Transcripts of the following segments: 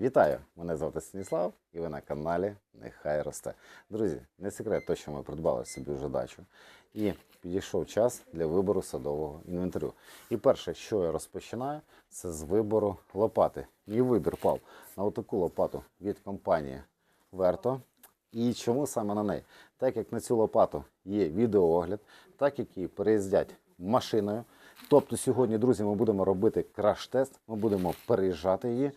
Вітаю! Мене звати Станіслав і ви на каналі Нехай росте. Друзі, не секрет, то, що ми придбали собі вже дачу. І підійшов час для вибору садового інвентарю. І перше, що я розпочинаю, це з вибору лопати. Мій вибір пав на отаку лопату від компанії Верто. І чому саме на неї? Так як на цю лопату є відеоогляд, так як її переїздять машиною. Тобто сьогодні, друзі, ми будемо робити краш-тест, ми будемо переїжджати її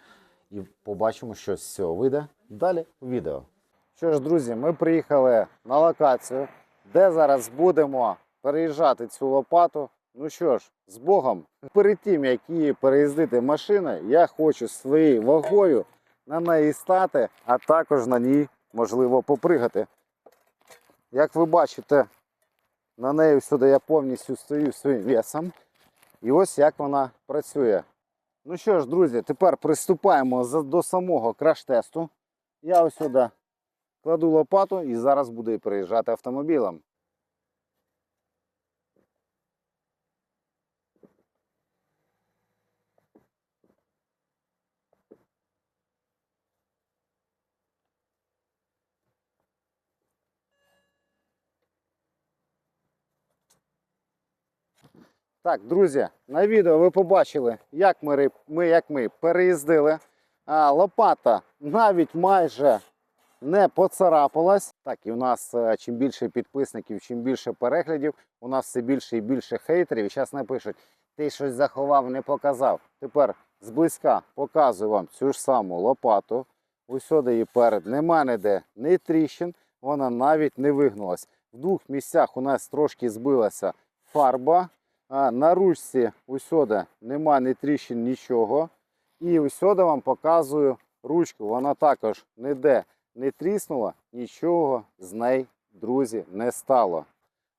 і побачимо, що з цього вийде далі у відео. Що ж, друзі, ми приїхали на локацію, де зараз будемо переїжджати цю лопату. Ну що ж, з Богом, перед тим, як її переїздити машиною, я хочу своєю вагою на неї стати, а також на ній можливо попригати. Як ви бачите, на неї сюди я повністю стою своїм весом. І ось як вона працює. Ну що ж, друзі, тепер приступаємо до самого краш-тесту. Я ось сюди кладу лопату і зараз буду приїжджати автомобілем. Так, друзі, на відео ви побачили, як ми, ми, як ми переїздили. А, лопата навіть майже не поцарапалась. Так, і у нас е, чим більше підписників, чим більше переглядів, у нас все більше і більше хейтерів. І зараз напишуть, ти щось заховав, не показав. Тепер зблизька показую вам цю ж саму лопату. Усюди її перед нема ніде ні тріщин, вона навіть не вигнулась. В двох місцях у нас трошки збилася фарба. А, на ручці усюди нема ні тріщин, нічого. І усюди вам показую ручку. Вона також ніде не тріснула, нічого з неї, друзі, не стало.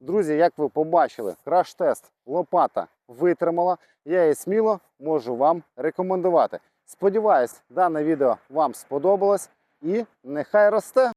Друзі, як ви побачили, краш-тест лопата витримала. Я її сміло можу вам рекомендувати. Сподіваюсь, дане відео вам сподобалось і нехай росте!